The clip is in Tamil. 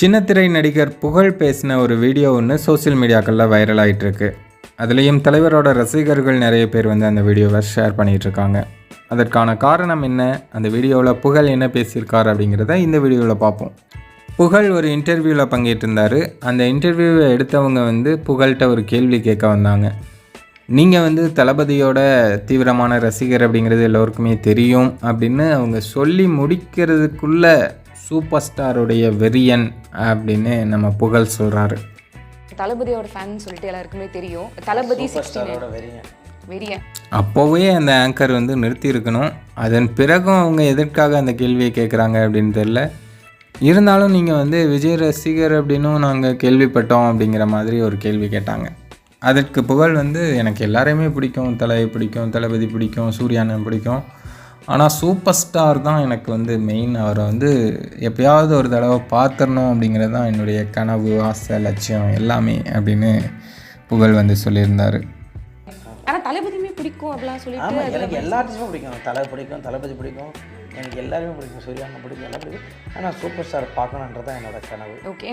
சின்னத்திரை நடிகர் புகழ் பேசின ஒரு வீடியோ ஒன்று சோஷியல் மீடியாக்களில் வைரல் ஆகிட்டுருக்கு அதுலேயும் தலைவரோட ரசிகர்கள் நிறைய பேர் வந்து அந்த வீடியோவை ஷேர் பண்ணிகிட்ருக்காங்க அதற்கான காரணம் என்ன? அந்த வீடியோவில் புகழ் என்ன பேசியிருக்கார் அப்படிங்கிறத இந்த வீடியோவில் பார்ப்போம். புகழ் ஒரு இன்டர்வியூவில் பங்கேற்றிருந்தார். அந்த இன்டர்வியூவை எடுத்தவங்க வந்து புகழ்கிட்ட ஒரு கேள்வி கேட்க வந்தாங்க. நீங்கள் வந்து தளபதியோட தீவிரமான ரசிகர் அப்படிங்கிறது எல்லோருக்குமே தெரியும் அப்படின்னு அவங்க சொல்லி முடிக்கிறதுக்குள்ளே சூப்பர் ஸ்டாருடைய வெறியன் அப்படின்னு நம்ம புகழ் சொல்கிறாரு தளபதியோட ஃபேன் சொல்லிட்டு எல்லாருக்குமே தெரியும். தளபதி வெறியன். அப்போவே அந்த ஆங்கர் வந்து நிறுத்தி இருக்கணும் அதன் பிறகும் அவங்க எதற்காக அந்த கேள்வியை கேட்குறாங்க அப்படின்னு தெரில இருந்தாலும் நீங்கள் வந்து விஜய் ரசிகர் அப்படின்னும் நாங்கள் கேள்விப்பட்டோம் அப்படிங்கிற மாதிரி ஒரு கேள்வி கேட்டாங்க. அதற்கு புகழ் வந்து எனக்கு எல்லாரையுமே பிடிக்கும். தலை பிடிக்கும். தளபதி பிடிக்கும். சூர்யானன் பிடிக்கும். ஆனால் சூப்பர் ஸ்டார் தான் எனக்கு வந்து மெயின் அவரை வந்து எப்பயாவது ஒரு தடவை பார்த்துடணும் அப்படிங்கிறது தான் என்னுடைய கனவு ஆசை லட்சியம் எல்லாமே அப்படின்னு புகழ் வந்து சொல்லியிருந்தார். ஆனா தளபதியுமே பிடிக்கும் அப்படிலாம் சொல்லிட்டு எனக்கு எல்லா ஆர்டிஸ்டும் பிடிக்கும். தலை பிடிக்கும் தளபதி பிடிக்கும். எனக்கு எல்லாருமே பிடிக்கும். சூர்யாண்ணன் பிடிக்கும் எல்லாம் பிடிக்கும். ஆனால் சூப்பர் ஸ்டார் பார்க்கணுன்றது தான் என்னோட கனவு. ஓகே